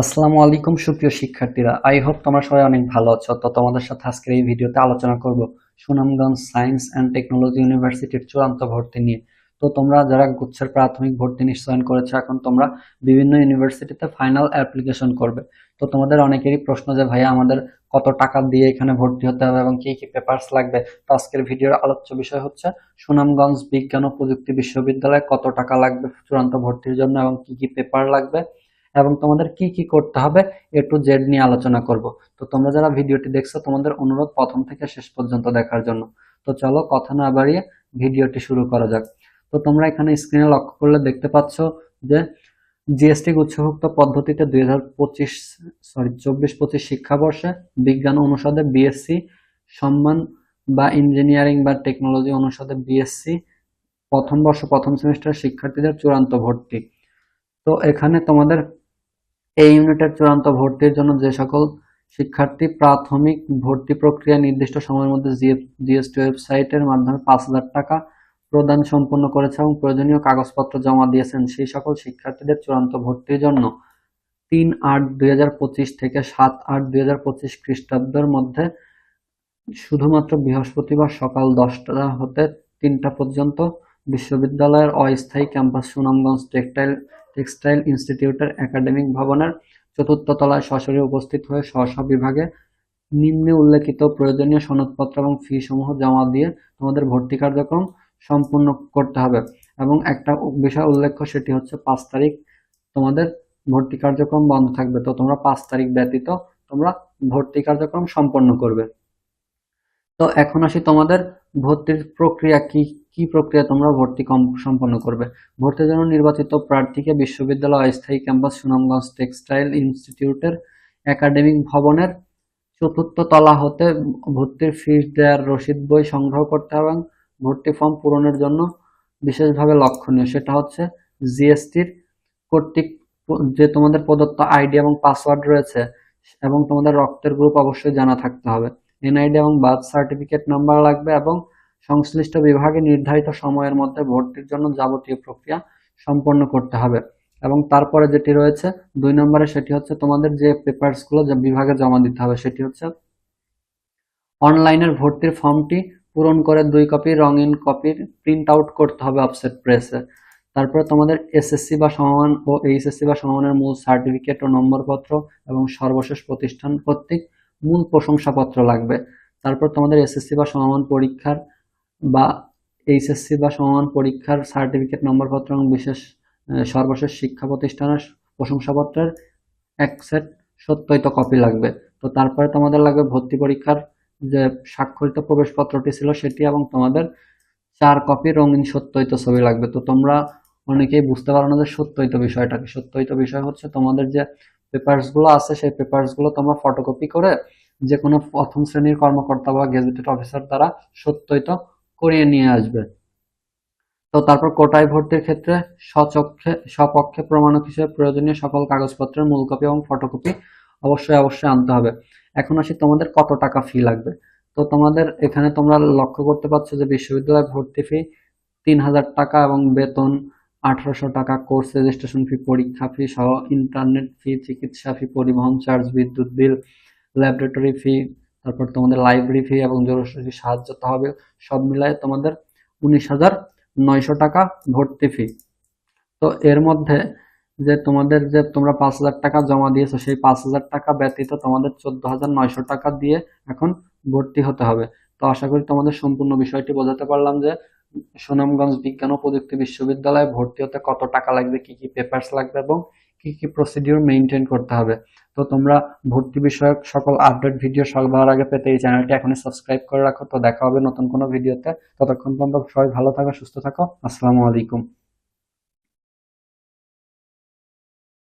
আসসালামু আলাইকুম, সুপ্রিয় শিক্ষার্থীরা। আই হোপ তোমরা সবাই অনেক ভালো আছো। তো তোমাদের সাথে আজকের এই ভিডিওতে আলোচনা করব সুনামগঞ্জ সায়েন্স অ্যান্ড টেকনোলজি ইউনিভার্সিটির চূড়ান্ত ভর্তি নিয়ে। তো তোমরা যারা গুচ্ছের প্রাথমিক ভর্তি নিশ্চয়ন করেছ, এখন তোমরা বিভিন্ন ইউনিভার্সিটিতে ফাইনাল অ্যাপ্লিকেশন করবে। তো তোমাদের অনেকেরই প্রশ্ন যে, ভাইয়া, আমাদের কত টাকা দিয়ে এখানে ভর্তি হতে হবে এবং কি কি পেপারস লাগবে? তো আজকের ভিডিওর আলোচ্য বিষয় হচ্ছে, সুনামগঞ্জ বিজ্ঞান ও প্রযুক্তি বিশ্ববিদ্যালয়ে কত টাকা লাগবে চূড়ান্ত ভর্তির জন্য এবং কি কি পেপার লাগবে? এবং তোমাদের কি কি করতে হবে এ টু জেড নিয়ে আলোচনা করব। তো তোমরা যারা ভিডিওটি দেখছ, তোমাদের অনুরোধ প্রথম থেকে শেষ পর্যন্ত দেখার জন্য। তো চলো কথা না বাড়িয়ে ভিডিওটি শুরু করা যাক। তো তোমরা এখানে স্ক্রিনে লক্ষ্য করলে দেখতে পাচ্ছ যে জিএসটি গুচ্ছভুক্ত পদ্ধতিতে দুই হাজার পঁচিশ সরি চব্বিশ পঁচিশ শিক্ষাবর্ষে বিজ্ঞান অনুষদে বিএসসি সম্মান বা ইঞ্জিনিয়ারিং বা টেকনোলজি অনুষদে বিএসসি প্রথম বর্ষ, প্রথম সেমিস্টার শিক্ষার্থীদের চূড়ান্ত ভর্তি। তো এখানে তোমাদের এই ইউনিটের চূড়ান্ত ভর্তির জন্য যে সকল শিক্ষার্থী প্রাথমিক ভর্তি প্রক্রিয়া নির্দিষ্ট সময়ের মধ্যে জিএসটি ওয়েবসাইটের মাধ্যমে পাঁচ হাজার টাকা প্রদান সম্পন্ন করেছে এবং প্রয়োজনীয় কাগজপত্র জমা দিয়েছেন। সেই সকল শিক্ষার্থীদের চূড়ান্ত ভর্তির জন্য তিন আট দুই থেকে সাত আট দুই খ্রিস্টাব্দের মধ্যে শুধুমাত্র বৃহস্পতিবার সকাল দশটা হতে তিনটা পর্যন্ত বিশ্ববিদ্যালয়ের অস্থায়ী ক্যাম্পাস সুনামগঞ্জ টেক্সটাইল টেক্সটাইল ইনস্টিটিউটের একাডেমিক ভবনের চতুর্থ তলায় সশরীরে উপস্থিত হয়ে স্ব বিভাগে নিম্নে উল্লেখিত প্রয়োজনীয় সনদপত্র এবং ফি সমূহ জমা দিয়ে তোমাদের ভর্তি কার্যক্রম সম্পূর্ণ করতে হবে। এবং একটা বিষয় উল্লেখ্য, সেটি হচ্ছে পাঁচ তারিখ তোমাদের ভর্তি কার্যক্রম বন্ধ থাকবে। তো তোমরা পাঁচ তারিখ ব্যতীত তোমরা ভর্তি কার্যক্রম সম্পন্ন করবে। তো এখন আসি তোমাদের ভর্তির প্রক্রিয়া কি কি প্রক্রিয়া তোমরা ভর্তি সম্পন্ন করবে? ভর্তির জন্য নির্বাচিত প্রার্থীকে বিশ্ববিদ্যালয় অস্থায়ী ক্যাম্পাস সুনামগঞ্জ টেক্সটাইল ইনস্টিটিউটের একাডেমিক ভবনের চতুর্থ তলা হতে ভর্তির ফিস দেওয়ার রসিদ বই সংগ্রহ করতে হবে এবং ভর্তি ফর্ম পূরণের জন্য বিশেষভাবে লক্ষণীয়। সেটা হচ্ছে জিএসটির কর্তৃক যে তোমাদের প্রদত্ত আইডি এবং পাসওয়ার্ড রয়েছে এবং তোমাদের রক্তের গ্রুপ অবশ্যই জানা থাকতে হবে। এনআইডি এবং বার্থ সার্টিফিকেট নাম্বার লাগবে এবং সংশ্লিষ্ট বিভাগে নির্ধারিত সময়ের মধ্যে ভর্তির জন্য যাবতীয় প্রক্রিয়া সম্পন্ন করতে হবে। এবং তারপরে যেটি রয়েছে, দুই নম্বরে সেটি হচ্ছে তোমাদের যে পেপারসগুলো যে বিভাগে জমা দিতে হবে, সেটি হচ্ছে অনলাইনের ভর্তির ফর্মটি পূরণ করে দুই কপি, রঙিন কপির প্রিন্ট আউট করতে হবে অফসেট প্রেসে। তারপরে তোমাদের এসএসসি বা সমান ও এইচএসসি বা সমমানের মূল সার্টিফিকেট ও নম্বরপত্র এবং সর্বশেষ প্রতিষ্ঠান কর্তৃক মূল প্রশংসাপত্র লাগবে। তারপর তোমাদের এসএসসি বা সমমান পরীক্ষার বা এইচএসসি বা সমান পরীক্ষার সার্টিফিকেট নম্বরপত্র এবং বিশেষ সর্বশেষ শিক্ষা প্রতিষ্ঠানের প্রশংসাপত্রের এক সেট সত্যায়িত কপি লাগবে। তো তারপরে তোমাদের লাগবে ভর্তি পরীক্ষার যে স্বাক্ষরিত প্রবেশপত্রটি ছিল সেটি এবং তোমাদের চার কপি রঙিন সত্যায়িত ছবি লাগবে। তো তোমরা অনেকেই বুঝতে পারো না যে সত্যায়িত বিষয়টা কি। সত্যায়িত বিষয় হচ্ছে তোমাদের যে পেপারসগুলো আছে, সেই পেপারসগুলো তোমরা ফটোকপি করে যে কোনো প্রথম শ্রেণির কর্মকর্তা বা গেজেটেড অফিসার দ্বারা সত্যায়িত করিয়ে নিয়ে আসবে। তো তারপর কোটায় ভর্তির ক্ষেত্রে সচক্ষে, সপক্ষে প্রমাণক হিসেবে প্রয়োজনীয় সকল কাগজপত্রের মূল কপি এবং ফটোকপি অবশ্যই অবশ্যই আনতে হবে। এখন আসি তোমাদের কত টাকা ফি লাগবে? তো তোমাদের এখানে তোমরা লক্ষ্য করতে পারছ যে বিশ্ববিদ্যালয় ভর্তি ফি তিন হাজার টাকা এবং বেতন আঠারোশো টাকা, কোর্স রেজিস্ট্রেশন ফি পরীক্ষা ফি সহ ইন্টারনেট ফি চিকিৎসা ফি পরিবহন চার্জ বিদ্যুৎ বিল ল্যাবরেটরি ফি তারপর তোমাদের লাইব্রেরি ফি এবং জরুরি সাহায্য তহবিল সব মিলায় তোমাদের উনিশ হাজার নয়শো টাকা ভর্তি ফি তো এর মধ্যে যে তোমাদের যে তোমরা পাঁচ হাজার টাকা জমা দিয়েছ, সেই পাঁচ হাজার টাকা ব্যতীত তোমাদের চোদ্দ হাজার নয়শো টাকা দিয়ে এখন ভর্তি হতে হবে। তো আশা করি তোমাদের সম্পূর্ণ বিষয়টি বোঝাতে পারলাম যে সুনামগঞ্জ বিজ্ঞান ও প্রযুক্তি বিশ্ববিদ্যালয়ে ভর্তি হতে কত টাকা লাগবে, কি কি পেপারস লাগবে এবং কি কি প্রসিডিউর মেনটেন করতে হবে। তো তোমরা ভর্তি বিষয়ক সকল আপডেট ভিডিও সবার আগে পেতে এই চ্যানেলটি এখনই সাবস্ক্রাইব করে রাখো। তো দেখা হবে নতুন কোনো ভিডিওতে ততক্ষণ পর্যন্ত সবাই ভালো থাকো, সুস্থ থাকো। আসসালামু আলাইকুম।